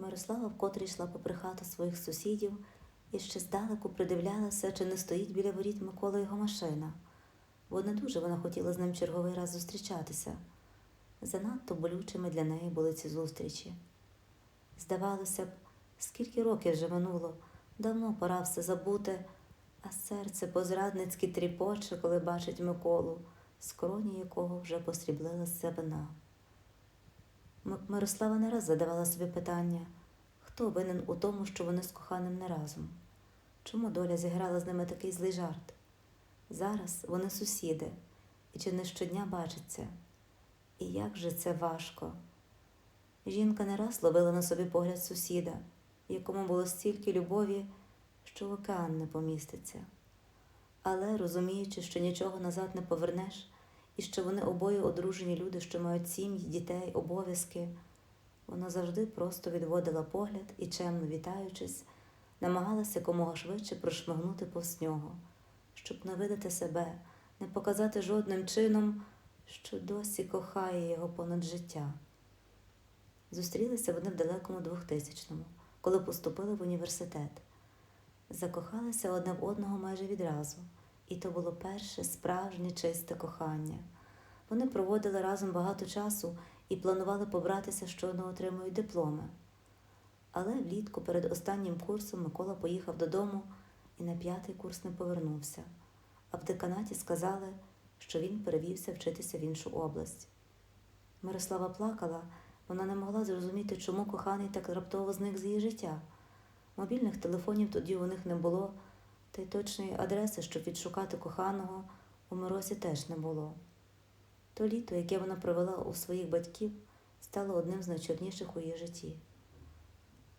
Мирослава вкотре йшла попри хату своїх сусідів і ще здалеку придивлялася, чи не стоїть біля воріт Микола його машина, бо не дуже вона хотіла з ним черговий раз зустрічатися. Занадто болючими для неї були ці зустрічі. Здавалося б, скільки років вже минуло, давно пора все забути, а серце позрадницьки тріпоче, коли бачить Миколу, скроні якого вже посріблилася вина. Мирослава не раз задавала собі питання, хто винен у тому, що вони з коханим не разом? Чому доля зіграла з ними такий злий жарт? Зараз вони сусіди, і чи не щодня бачаться? І як же це важко? Жінка не раз ловила на собі погляд сусіда, якому було стільки любові, що в океан не поміститься. Але, розуміючи, що нічого назад не повернеш, і що вони обоє одружені люди, що мають сім'ї, дітей, обов'язки, вона завжди просто відводила погляд і, чемно вітаючись, намагалася якомога швидше прошмигнути повз нього, щоб не видати себе, не показати жодним чином, що досі кохає його понад життя. Зустрілися вони в далекому 2000-му, коли поступили в університет. Закохалися одне в одного майже відразу, і то було перше справжнє чисте кохання. Вони проводили разом багато часу і планували побратися, щойно отримують дипломи. Але влітку перед останнім курсом Микола поїхав додому і на п'ятий курс не повернувся, а в деканаті сказали, що він перевівся вчитися в іншу область. Мирослава плакала, вона не могла зрозуміти, чому коханий так раптово зник з її життя. Мобільних телефонів тоді у них не було, та й точної адреси, щоб відшукати коханого, у Миросі теж не було. То літо, яке вона провела у своїх батьків, стало одним з найчорніших у її житті.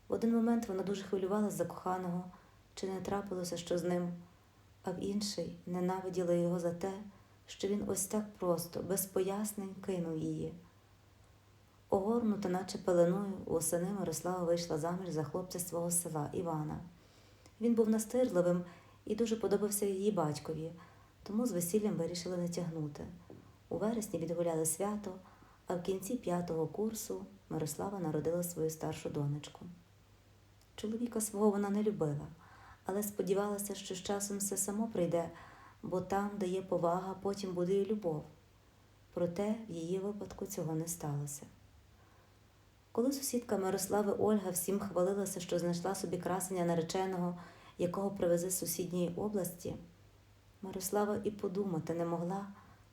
В один момент вона дуже хвилювалася за коханого, чи не трапилося що з ним, а в інший ненавиділа його за те, що він ось так просто, без пояснень кинув її. Огорнута, наче пеленою, восени Мирослава вийшла заміж за хлопця свого села Івана. Він був настирливим і дуже подобався її батькові, тому з весіллям вирішили не тягнути. У вересні відгуляли свято, а в кінці п'ятого курсу Мирослава народила свою старшу донечку. Чоловіка свого вона не любила, але сподівалася, що з часом все само прийде, бо там, де є повага, потім буде і любов. Проте в її випадку цього не сталося. Коли сусідка Мирослави Ольга всім хвалилася, що знайшла собі красення нареченого, якого привезе з сусідньої області, Мирослава і подумати не могла,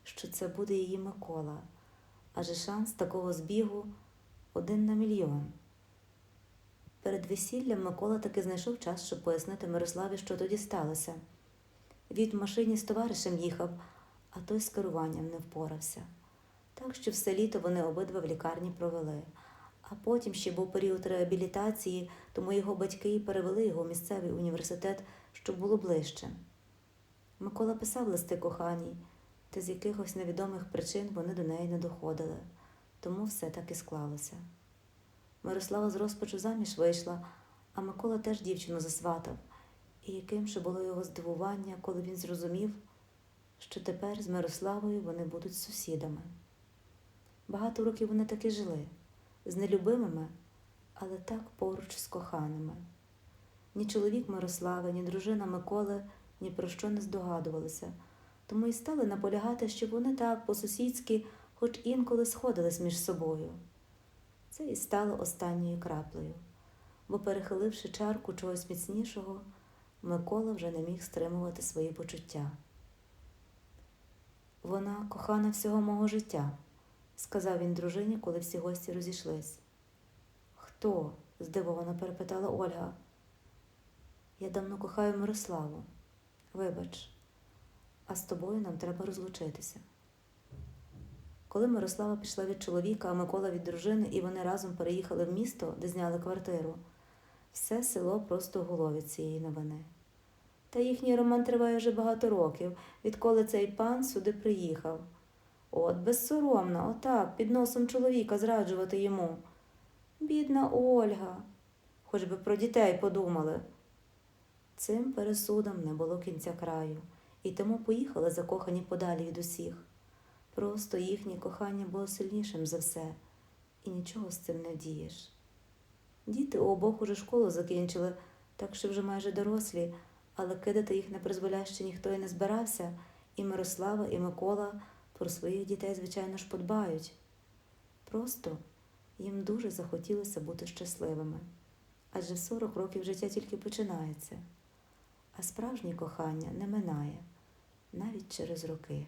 що це буде її Микола, адже шанс такого збігу один на мільйон. Перед весіллям Микола таки знайшов час, щоб пояснити Мирославі, що тоді сталося. Від машині з товаришем їхав, а той з керуванням не впорався. Так що все літо вони обидва в лікарні провели. А потім ще був період реабілітації, тому його батьки перевели його в місцевий університет, щоб було ближче. Микола писав листи коханій, та з якихось невідомих причин вони до неї не доходили, тому все так і склалося. Мирослава з розпачу заміж вийшла, а Микола теж дівчину засватав, і яким же було його здивування, коли він зрозумів, що тепер з Мирославою вони будуть сусідами. Багато років вони таки жили з нелюбимими, але так поруч з коханими. Ні чоловік Мирослави, ні дружина Миколи ні про що не здогадувалися, тому й стали наполягати, щоб вони так по-сусідськи, хоч інколи сходились між собою. Це і стало останньою краплею, бо, перехиливши чарку чогось міцнішого, Микола вже не міг стримувати свої почуття. Вона кохана всього мого життя, сказав він дружині, коли всі гості розійшлись. Хто? здивовано перепитала Ольга. Я давно кохаю Мирославу. Вибач, а з тобою нам треба розлучитися. Коли Мирослава пішла від чоловіка, а Микола від дружини, і вони разом переїхали в місто, де зняли квартиру, все село просто гуло від цієї новини. Та їхній роман триває вже багато років, відколи цей пан сюди приїхав. От безсоромно, отак, під носом чоловіка зраджувати йому. Бідна Ольга, хоч би про дітей подумали. Цим пересудом не було кінця краю, і тому поїхали закохані подалі від усіх. Просто їхнє кохання було сильнішим за все, і нічого з цим не вдієш. Діти у обох уже школу закінчили, так що вже майже дорослі, але кидати їх на призволяще ніхто і не збирався, і Мирослава, і Микола про своїх дітей, звичайно ж, подбають. Просто їм дуже захотілося бути щасливими, адже 40 років життя тільки починається, а справжнє кохання не минає навіть через роки.